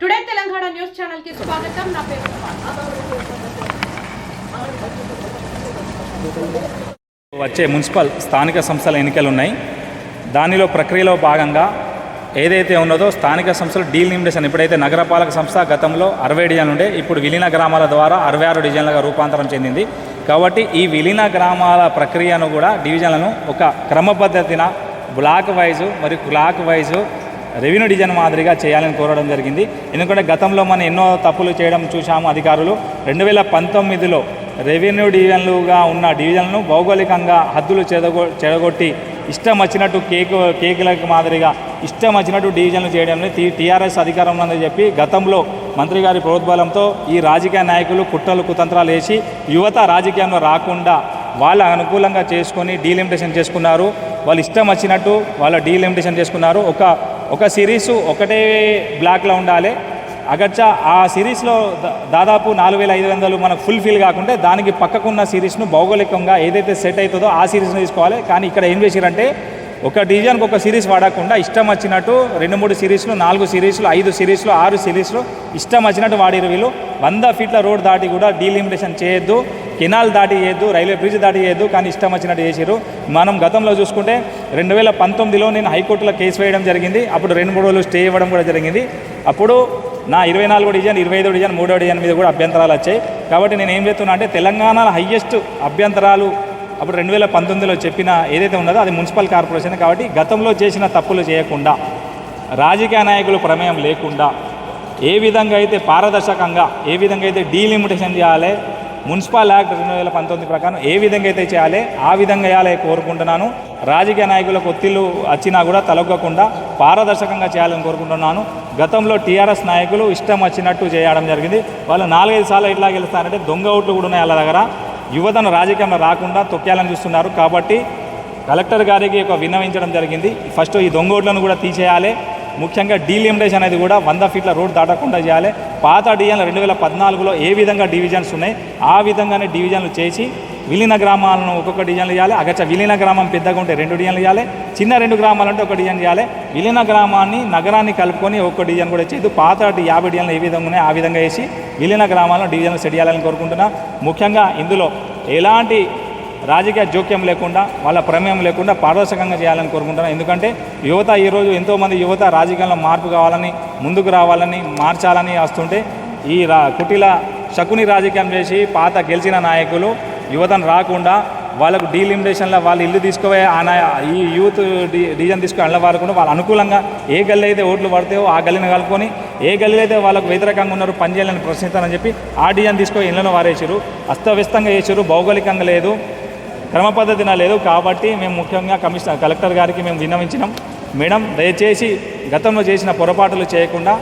Today Telangana news ఛానల్కి స్వాగతం. నా పేరు వచ్చే మున్సిపల్ స్థానిక సంస్థల ఎన్నికలు ఉన్నాయి. దానిలో ప్రక్రియలో భాగంగా ఏదైతే ఉన్నదో స్థానిక సంస్థలు డీల్ నిమిడేషన్ ఎప్పుడైతే నగరపాలక సంస్థ గతంలో అరవై డివిజన్లు ఉండే ఇప్పుడు విలీన గ్రామాల ద్వారా అరవై ఆరు డివిజన్లుగా రూపాంతరం చెందింది. కాబట్టి ఈ విలీన గ్రామాల ప్రక్రియను కూడా డివిజన్లను ఒక క్రమపద్ధతిన బ్లాక్ వైజు మరియు బ్లాక్ వైజు రెవెన్యూ డివిజన్ మాదిరిగా చేయాలని కోరడం జరిగింది. ఎందుకంటే గతంలో మనం ఎన్నో తప్పులు చేయడం చూశాము అధికారులు. రెండు వేల పంతొమ్మిదిలో రెవెన్యూ డివిజన్లుగా ఉన్న డివిజన్లను భౌగోళికంగా హద్దులు చెదగొ చెడగొట్టి ఇష్టం వచ్చినట్టు కేకు కేకులకు మాదిరిగా ఇష్టం వచ్చినట్టు డివిజన్లు చేయడం టీఆర్ఎస్ అధికారంలో ఉందని చెప్పి గతంలో మంత్రి గారి ప్రోద్బలంతో ఈ రాజకీయ నాయకులు కుట్రలు కుతంత్రాలు వేసి యువత రాజకీయంలో రాకుండా వాళ్ళ అనుకూలంగా చేసుకొని డీలిమిటేషన్ చేసుకున్నారు. వాళ్ళు ఇష్టం వచ్చినట్టు వాళ్ళ డీలిమిటేషన్ చేసుకున్నారు. ఒక ఒక సిరీస్ ఒకటే బ్లాక్లో ఉండాలి. అగర్చా ఆ సిరీస్లో దాదాపు నాలుగు వేల ఐదు వందలు మనకు ఫుల్ఫిల్ కాకుంటే దానికి పక్కకున్న సిరీస్ను భౌగోళికంగా ఏదైతే సెట్ అవుతుందో ఆ సిరీస్ను తీసుకోవాలి. కానీ ఇక్కడ ఏం చేశారంటే ఒక డివిజన్కి ఒక సిరీస్ వాడకుండా ఇష్టం వచ్చినట్టు రెండు మూడు సిరీస్లు నాలుగు సిరీస్లు ఐదు సిరీస్లు ఆరు సిరీస్లు ఇష్టం వచ్చినట్టు వాడిరు వీళ్ళు. వంద ఫీట్ల రోడ్ దాటి కూడా డీలిమిటేషన్ చేయొద్దు కెనాల్ దాటి చేయొద్దు రైల్వే బ్రిడ్జ్ దాటి చేయొద్దు కానీ ఇష్టం వచ్చినట్టు చేసారు మనం గతంలో చూసుకుంటే రెండు వేల పంతొమ్మిదిలో నేను హైకోర్టులో కేసు వేయడం జరిగింది అప్పుడు రెండు మూడు రోజులు స్టే ఇవ్వడం కూడా జరిగింది. అప్పుడు నా ఇరవై నాలుగో డివిజన్ ఇరవై ఐదో డివిజన్ మూడో డివిజన్ మీద కూడా అభ్యంతరాలు వచ్చాయి. కాబట్టి నేను ఏం చెప్తున్నా అంటే తెలంగాణలో హయ్యెస్ట్ అభ్యంతరాలు అప్పుడు రెండు వేల పంతొమ్మిదిలో చెప్పిన ఏదైతే ఉన్నదో అది మున్సిపల్ కార్పొరేషన్. కాబట్టి గతంలో చేసిన తప్పులు చేయకుండా రాజకీయ నాయకులు ప్రమేయం లేకుండా ఏ విధంగా అయితే పారదర్శకంగా ఏ విధంగా అయితే డీలిమిటేషన్ చేయాలి మున్సిపల్ యాక్ట్ రెండు వేల పంతొమ్మిది ప్రకారం ఏ విధంగా అయితే చేయాలి ఆ విధంగా చేయాలి కోరుకుంటున్నాను. రాజకీయ నాయకులకు ఒత్తిళ్ళు వచ్చినా కూడా తలొగ్గకుండా పారదర్శకంగా చేయాలని కోరుకుంటున్నాను. గతంలో టీఆర్ఎస్ నాయకులు ఇష్టం వచ్చినట్టు చేయడం జరిగింది. వాళ్ళు నాలుగైదు సార్లు ఇట్లా గెలుస్తారంటే దొంగ ఓట్లు కూడా ఉన్నాయి వాళ్ళ దగ్గర. యువతను రాజకీయంలో రాకుండా తొక్కేయాలని చూస్తున్నారు. కాబట్టి కలెక్టర్ గారికి ఒక విన్నవించడం జరిగింది. ఫస్ట్ ఈ దొంగ ఓట్లను కూడా తీసేయాలి. ముఖ్యంగా డీలిమిటేషన్ అనేది కూడా వంద ఫీట్ల రోడ్ దాటకుండా చేయాలి. పాత డివిజన్లు రెండు వేల పద్నాలుగులో ఏ విధంగా డివిజన్స్ ఉన్నాయి ఆ విధంగానే డివిజన్లు చేసి విలీన గ్రామాలను ఒక్కొక్క డివిజన్లు చేయాలి. అగచ్చ విలీన గ్రామం పెద్దగా ఉంటే రెండు డివిజన్లు చేయాలి. చిన్న రెండు గ్రామాలు అంటే ఒక డివిజన్ చేయాలి. విలీన గ్రామాన్ని నగరాన్ని కలుపుకొని ఒక్క డివిజన్ కూడా చేయదు పాత యాభై డివిజన్లు ఏ విధంగా ఉన్నాయి ఆ విధంగా వేసి విలీన గ్రామాలను డివిజన్లు సెట్ చేయాలని కోరుకుంటున్నా. ముఖ్యంగా ఇందులో ఎలాంటి రాజకీయ జోక్యం లేకుండా వాళ్ళ ప్రమేయం లేకుండా పారదర్శకంగా చేయాలని కోరుకుంటున్నాను ఎందుకంటే యువత ఈరోజు ఎంతోమంది యువత రాజకీయంలో మార్పు కావాలని ముందుకు రావాలని మార్చాలని వస్తుంటే ఈ రా కుటిల శకుని రాజకీయం చేసి పాత గెలిచిన నాయకులు యువతను రాకుండా వాళ్ళకు డీలిమిటేషన్లో వాళ్ళు ఇల్లు తీసుకోవే ఆ ఈ యూత్ డి డిజైన్ తీసుకుని వెళ్ళ వాళ్ళు అనుకూలంగా ఏ గల్లీ అయితే ఓట్లు పడతాయో ఆ గల్లీని కలుపుకొని ఏ గల్లీ అయితే వాళ్ళకు వ్యతిరేకంగా ఉన్నారు పనిచేయాలని ప్రశ్నిస్తారని చెప్పి ఆ డిజైన్ తీసుకొని ఇళ్ళను వారేసారు అస్తవ్యస్తంగా వేసారు భౌగోళికంగా లేదు. క్రమ పద్ధతిన లేదు కాబట్టి మేము ముఖ్యంగా కమిషనర్ కలెక్టర్ గారికి మేము విన్నవించినాం. మేడం దయచేసి గతంలో చేసిన పొరపాట్లు చేయకుండా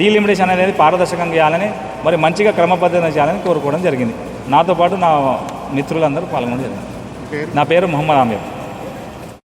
డీలిమిటేషన్ అనేది పారదర్శకంగా చేయాలని మరి మంచిగా క్రమ పద్ధతిన చేయాలని కోరుకోవడం జరిగింది. నాతో పాటు నా మిత్రులందరూ పాల్గొనడం జరిగింది. నా పేరు మొహమ్మద్ ఆమీర్.